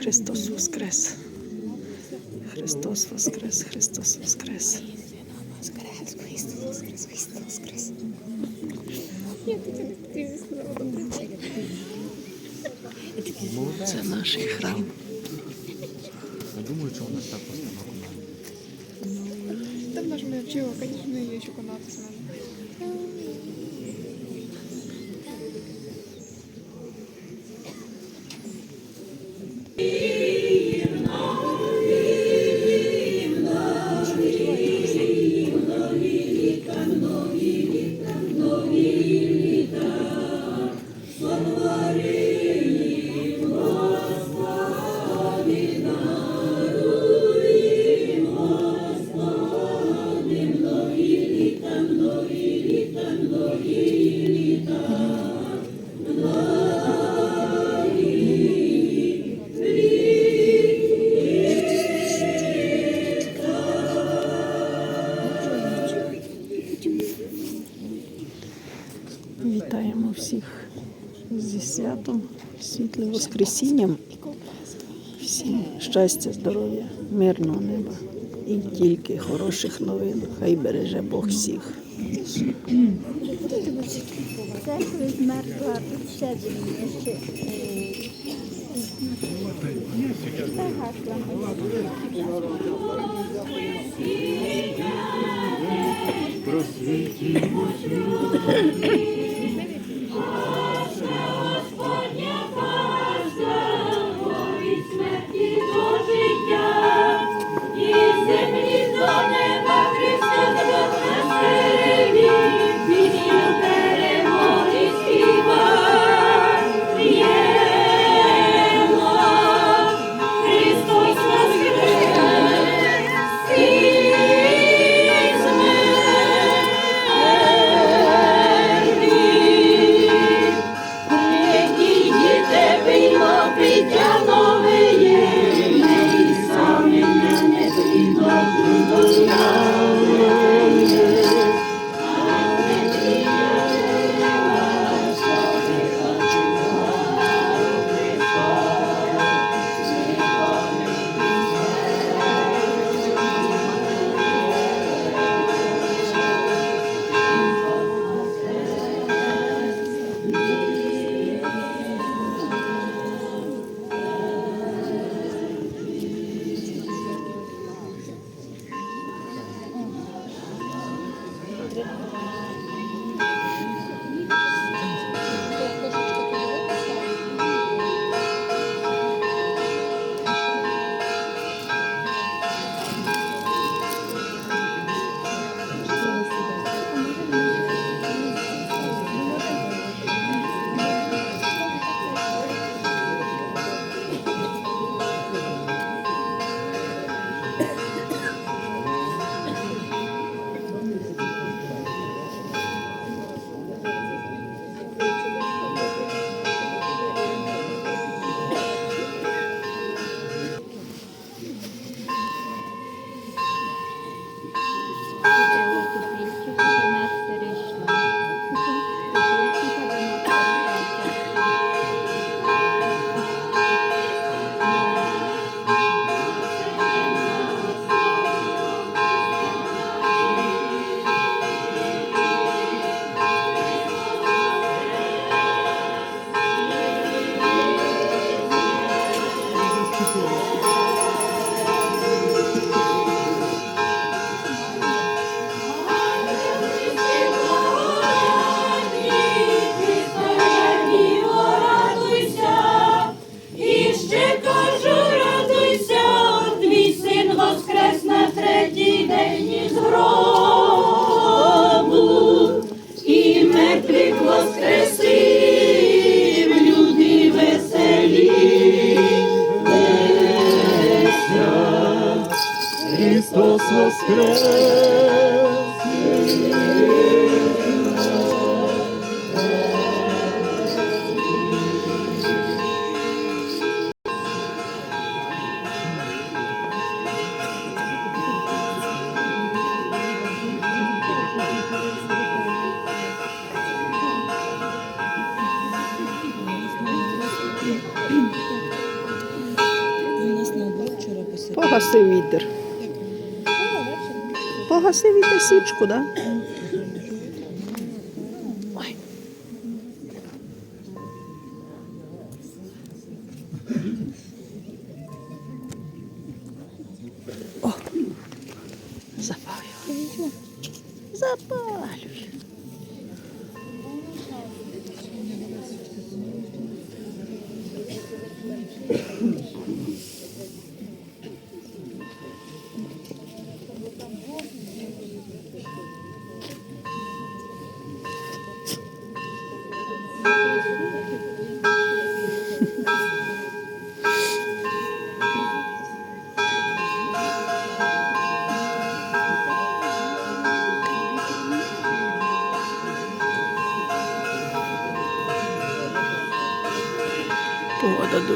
Христос Воскрес. Христос Воскрес, Христос Воскрес. Це наш храм. Я думаю, что у нас так постановка. Давно же меня вчила, конечно, ее еще канаты надо. Вітаємо всіх зі святом, світлим Воскресінням. Всім щастя, здоров'я, мирного неба і тільки хороших новин. Хай береже Бог всіх. Змеркла під щедрим ще. Христос Uvah se vidite sičku.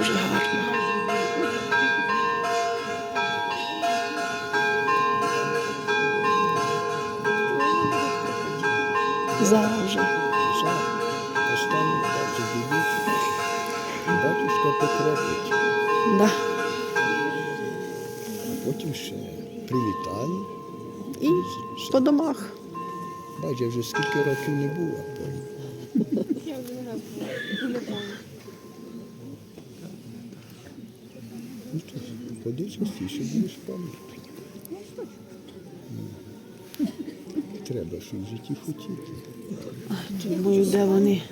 дуже гарно. Завжди. Батюшка покропить. Да. А потім ще привітаю. І по домах. Бачу, вже скільки років не було. Я вже раз була. Впади частіше, будеш пам'ятати. Треба щось в житті хотіти. Думаю, де вони?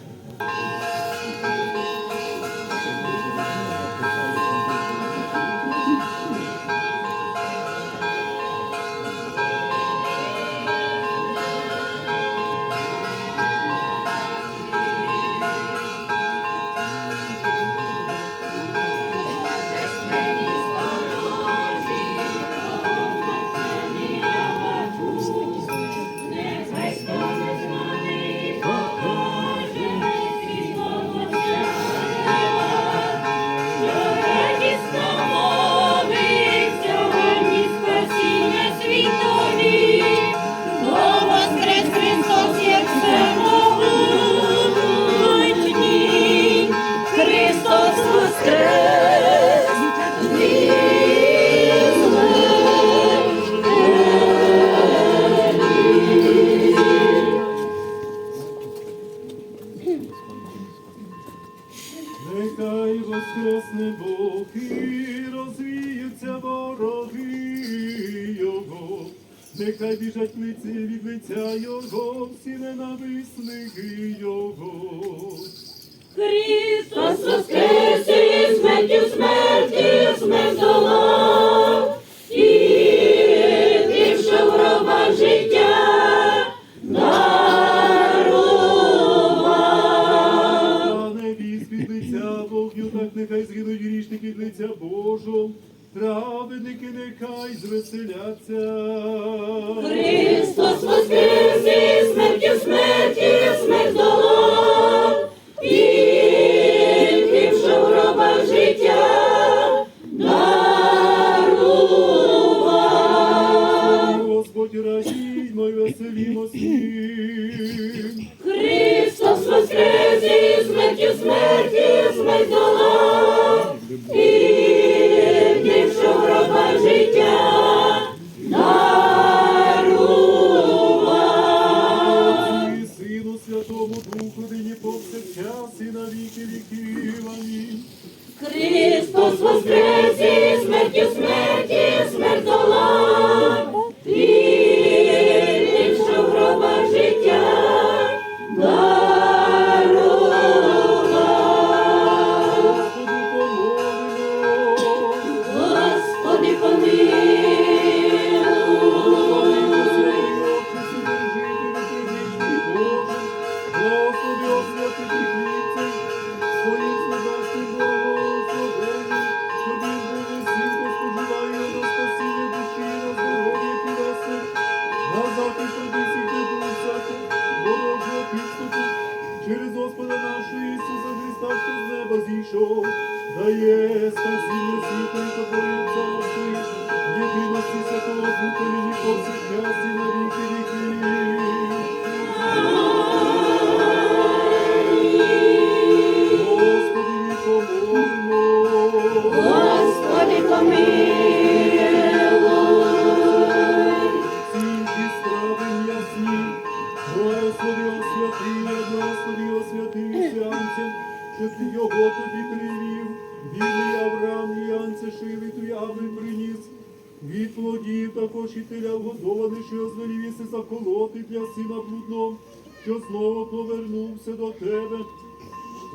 just.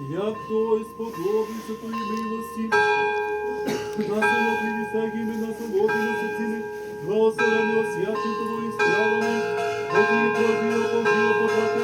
Я той сподобався твої милості, насолоди всякими насолодилися цими благословенням святим тобою справами, от і тобі опожив потрапив.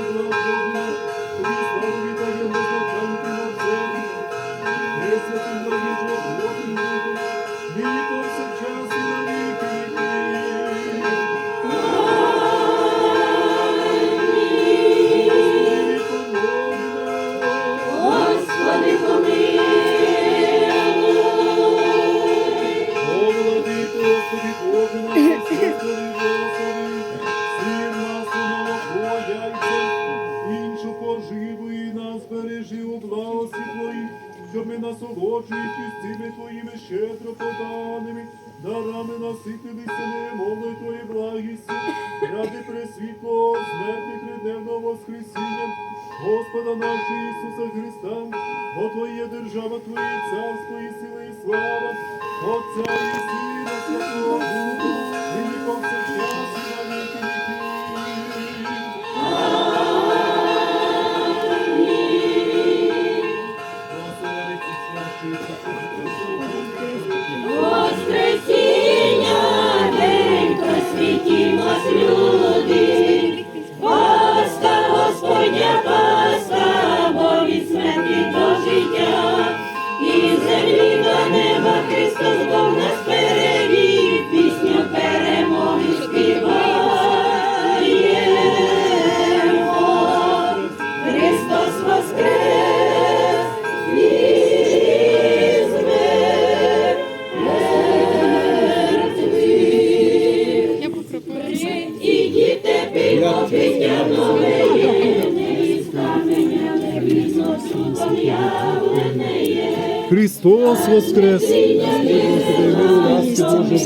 Христос Воскрес!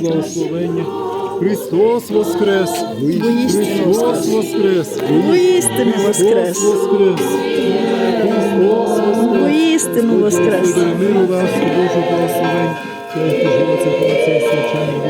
благословення! Христос Воскрес! Христос Воскрес! Воістину Воскрес! Христос Воскрес! Воістину Воскрес! Миру, ласку, Божу, благословень! Христос Воскрес!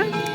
Bye.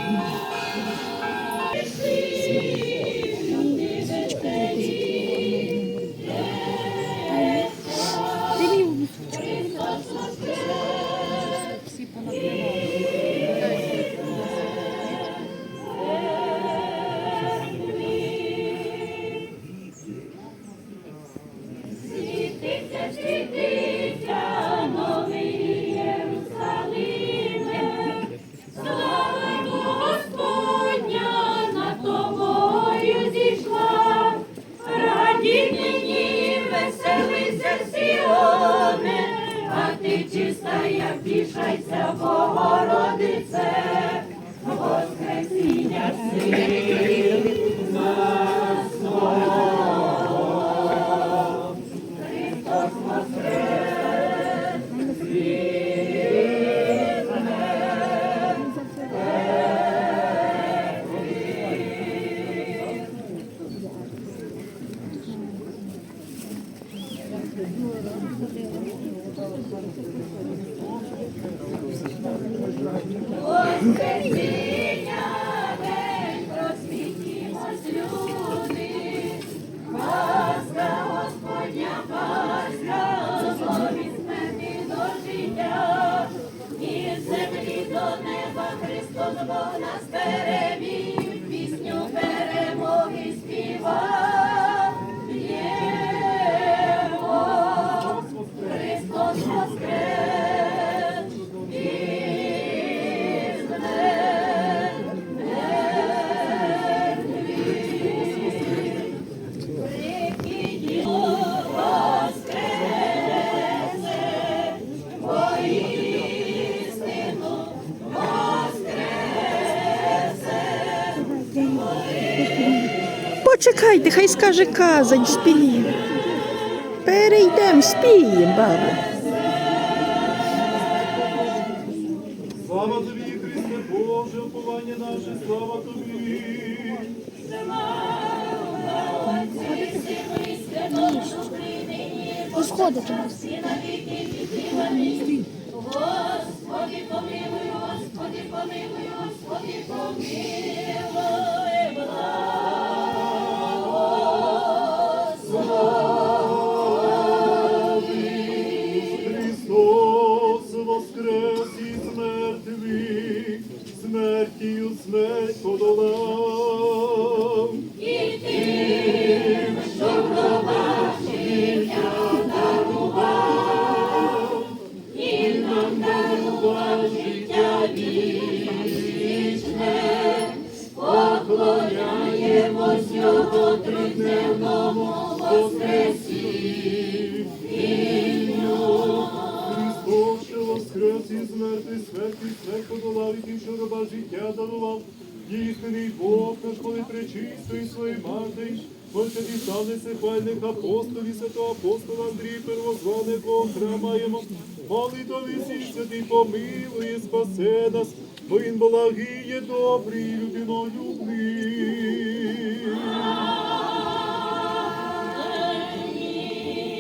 Yeah. Почекайте, хай скаже казань, спіє. Перейдем, спіємо, бабу. Слава тобі, Христе Боже, уповання наше, слава тобі. Розходити нас. Господи, помилуй, Господи, помилуй, Господи, помилуй, Істинний Бог наш, коли пречистий своїй матері, Боже дістанеться хвальних апостолів, святого апостола Андрій, первозваний Бог храмаємо. Молитові всі святий помилує, спасе нас, бо він благий є добрий, людинолюбний.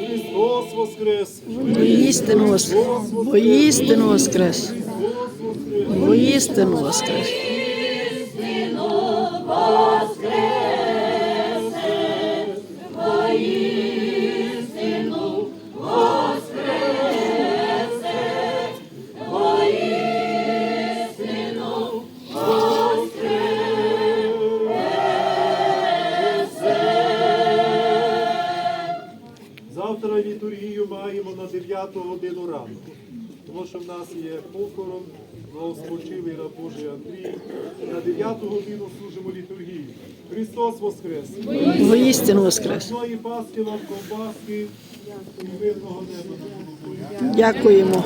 Христос воскрес! Воістину воскрес. Воістину воскрес! Воістину воскрес. 9 годину служимо літургію. Христос Воскрес! Воістину воскрес. Свої паски вам ковбаски і мирного неба. Дякуємо.